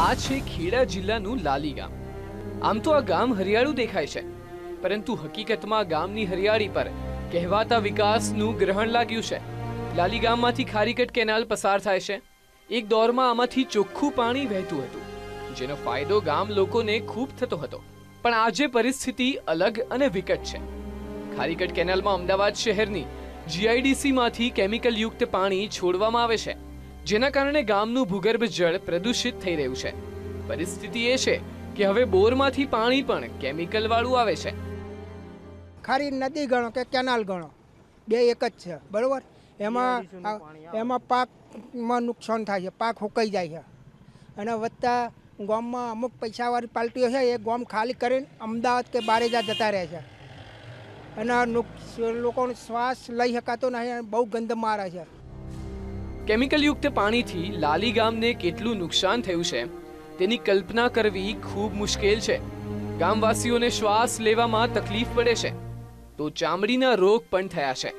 આ છે ખેડા જિલ્લાનું લાલી ગામ. આમ તો આ ગામ હરિયાળું દેખાય છે, પરંતુ હકીકતમાં ગામની હરિયાળી પર કહેવાતા વિકાસનું ગ્રહણ લાગ્યું છે. લાલી ગામમાંથી ખારીકટ કેનાલ પસાર થાય છે. એક દોરમાં આમાંથી ચોખ્ખું પાણી વહેતું હતું, જેનો ફાયદો ગામ લોકોને ખૂબ થતો હતો. પણ આજે પરિસ્થિતિ અલગ અને વિકટ છે. ખારીકટ કેનાલમાં અમદાવાદ શહેરની જીઆઈડીસીમાંથી કેમિકલયુક્ત કેમિકલ યુક્ત પાણી છોડવામાં આવે છે. જેના કારણે ગામનું ભૂગર્ભ જળ પ્રદૂષિત થઈ રહ્યું છે. પરિસ્થિતિ એ છે કે હવે બોરમાંથી પાણી પણ કેમિકલ વાળું આવે છે. ખારી નદી ગણો કે કેનાલ ગણો બે એક જ છે બરાબર? એમાં એમાં પાકમાં નુકસાન થાય છે પાક હુકાઈ જાય છે. અને વધતા ગામમાં અમુક પૈસાવાળી પાર્ટીઓ છે એ ગામ ખાલી કરીને અમદાવાદ કે બારેજા જતા રહે છે. અને નુક- લોકોનો શ્વાસ લઈ શકાતો નહીં અને બહુ ગંધ મારે છે. કેમિકલ યુક્ત પાણીથી લાલી ગામને કેટલું નુકસાન થયું છે, તેની કલ્પના કરવી ખૂબ મુશ્કેલ છે. ગામવાસીઓને શ્વાસ લેવામાં તકલીફ પડે છે, તો ચામડીના રોગ પણ થયા છે.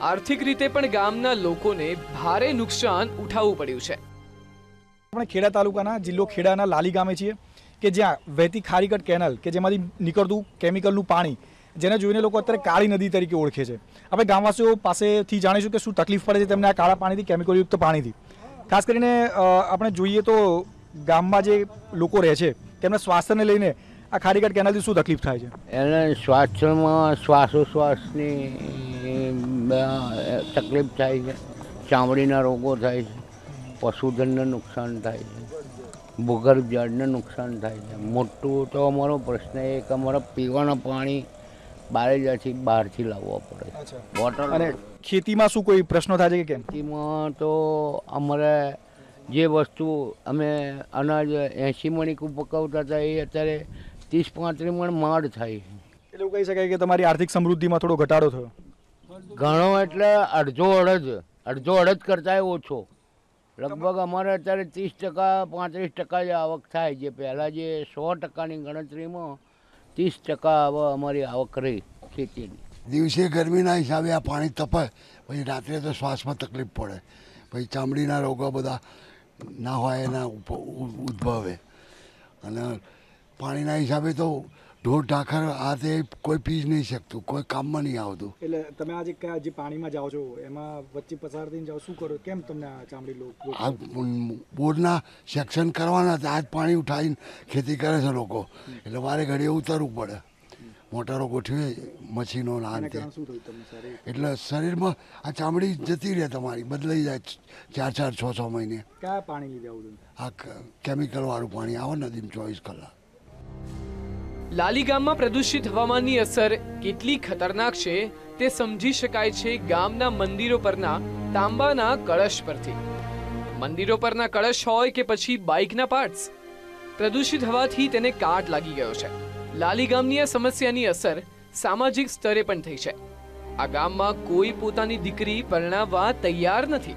આર્થિક રીતે પણ ગામના લોકોને ભારે નુકસાન ઉઠાવવું પડ્યું છે. આપણે ખેડા તાલુકાના જિલ્લો ખેડાના લાલી ગામે છીએ, કે જ્યાં વહેતી ખારીકટ કેનલ, કે જેમાંથી નીકળતું કેમિકલનું પાણી જેને જોઈને લોકો અત્યારે કાળી નદી તરીકે ઓળખે છે. આપણે ગામવાસીઓ પાસેથી જાણીશું કે શું તકલીફ પડે છે તેમને આ કાળા પાણીથી, કેમિકલયુક્ત પાણીથી. ખાસ કરીને આપણે જોઈએ તો ગામમાં જે લોકો રહે છે, તેમના સ્વાસ્થ્યને લઈને આ ખારીઘાટ કેનાલથી શું તકલીફ થાય છે? એને શ્વાસમાં શ્વાસોશ્વાસની તકલીફ થાય છે. ચામડીના રોગો થાય છે. પશુધનને નુકસાન થાય છે. ભૂગર્ભ જળને નુકસાન થાય છે. મોટું તો અમારો પ્રશ્ન એક અમારા પીવાના પાણી બારેજાથી બહારથી લાવવા પડે. વોટર અને ખેતીમાં શું કોઈ પ્રશ્નો થાય છે કે કેમ? ખેતીમાં તો અમારે જે વસ્તુ અમે અનાજ એંશી મણિક પકવતા હતા એ અત્યારે ત્રીસ પાંત્રીસ મણ માડ થાય એટલે કહી શકાય કે તમારી આર્થિક સમૃદ્ધિમાં થોડો ઘટાડો થયો. ઘણો એટલે અડધો અડધ અડધો અડધ કરતાંય ઓછો. લગભગ અમારે અત્યારે ત્રીસ ટકા પાંત્રીસ ટકા જ આવક થાય જે પહેલાં જે સો ટકાની ગણતરીમાં ત્રીસ ટકા હવે અમારી આવક રહી ખેતીની. દિવસે ગરમીના હિસાબે આ પાણી તપે, પછી રાત્રે તો શ્વાસમાં તકલીફ પડે. પછી ચામડીના રોગો બધા ના હોય એના ઉદ્ભવે. અને પાણીના હિસાબે તો ઢોર ઢાખર આ તે કોઈ પી જ નહીં શકતું કોઈ કામમાં નહીં આવતું. એટલે તમે આજે કયા જે પાણીમાં જાઓ છો? એમાં વચ્ચે પસાર થઈને જાઓ શું કરો? કેમ તમને આ ચામડી લોકો આ બોરના સેક્શન કરવાના હતા આ પાણી ઉઠાવીને ખેતી કરે છે લોકો. એટલે વારે ઘડીએ ઉતરવું પડે. મોટરો ગોઠવે મશીનો ના અંતે એટલે શરીરમાં આ ચામડી જતી રહે તમારી બદલાઈ જાય ચાર ચાર છ છ મહિને. કયા પાણી લીધે આ કેમિકલ વાળું પાણી આવે નદીમાં ચોવીસ કલાક. લાલી ગામમાં પ્રદૂષિત હવામાનની અસર કેટલી ખતરનાક છે તે સમજી શકાય છે ગામના મંદિરો પરના તાંબાના કળશ પરથી. મંદિરો પરના કળશ હોય કે પછી બાઇકના પાર્ટ્સ. પ્રદૂષિત હવાથી તેને કાટ લાગી ગયો છે. લાલી ગામની આ સમસ્યાની અસર સામાજિક સ્તરે પણ થઈ છે. આ ગામમાં કોઈ પોતાની દીકરી પરણાવવા તૈયાર નથી.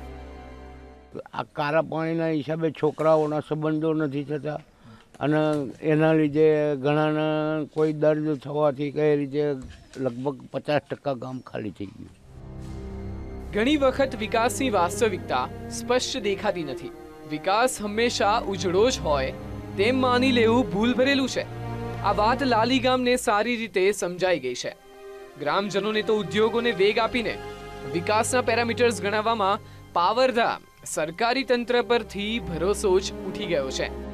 આ કારા પાણીના હિસાબે છોકરાઓના સંબંધો નથી થતા. અને એના લીધે ઘણાને કોઈ દર્દ થવાથી કઈ રીતે લગભગ પચાસ ટકા ગામ ખાલી થઈ ગયું. ઘણી વખત વિકાસની વાસ્તવિકતા સ્પષ્ટ દેખાતી નથી. વિકાસ હંમેશા ઉજળો જ હોય તેમ માની લેવું ભૂલ ભરેલું છે. આ વાત લાલી ગામને સારી રીતે સમજાઈ ગઈ છે. ગ્રામજનોને તો ઉદ્યોગોને વેગ આપીને વિકાસના પેરામીટર્સ ગણાવવામાં પાવરધામ સરકારી તંત્ર પરથી ભરોસો જ ઉઠી ગયો છે.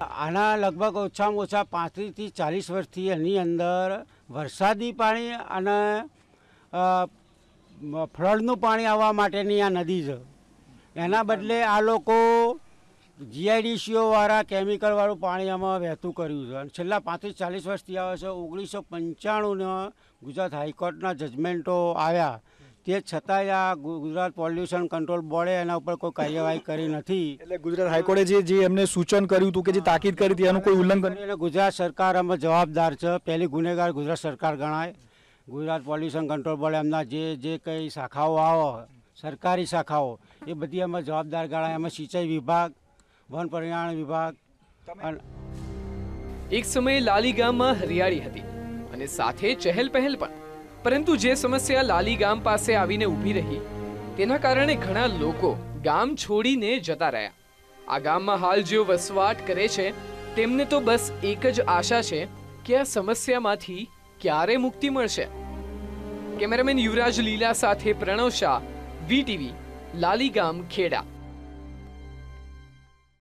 આના લગભગ ઓછામાં ઓછા પાંત્રીસથી ચાલીસ વર્ષથી એની અંદર વરસાદી પાણી અને ફળનું પાણી આવવા માટેની આ નદી છે. એના બદલે આ લોકો જીઆઈડીસીઓવાળા કેમિકલવાળું પાણી આમાં વહેતું કર્યું છે. અને છેલ્લા પાંત્રીસ ચાલીસ વર્ષથી આવે છે. ઓગણીસો પંચાણુંના ગુજરાત હાઈકોર્ટના જજમેન્ટો આવ્યા. તે છતાંય આ ગુજરાત પોલ્યુશન કંટ્રોલ બોર્ડે એના ઉપર કોઈ કાર્યવાહી કરી નથી. એટલે ગુજરાત હાઈકોર્ટે જે જે એમને સૂચન કર્યું હતું કે જે તાકીદ કરી હતી એનું કોઈ ઉલ્લંઘન અને ગુજરાત સરકાર અમે જવાબદાર છે. પહેલી ગુનેગાર ગુજરાત સરકાર ગણાય. ગુજરાત પોલ્યુશન કંટ્રોલ બોર્ડ એમના જે જે કંઈ શાખાઓ આવે સરકારી શાખાઓ એ બધી અમે જવાબદાર ગણાય. એમાં સિંચાઈ વિભાગ વન પરિણામ વિભાગ અને એક સમયે લાલી ગામમાં હરિયાળી હતી અને સાથે ચહેલ પહેલ પણ. પરંતુ જે સમસ્યા લાલી ગામ પાસે આવીને ઊભી રહી, તેના કારણે ઘણા લોકો ગામ છોડીને જતા રહ્યા. આ ગામમાં હાલ જેઓ વસવાટ કરે છે, તેમને તો બસ એક જ આશા છે કે આ સમસ્યામાંથી ક્યારે મુક્તિ મળશે. કેમેરામેન યુવરાજ લીલા સાથે પ્રણવ શાહ વીટીવી લાલી ગામ ખેડા.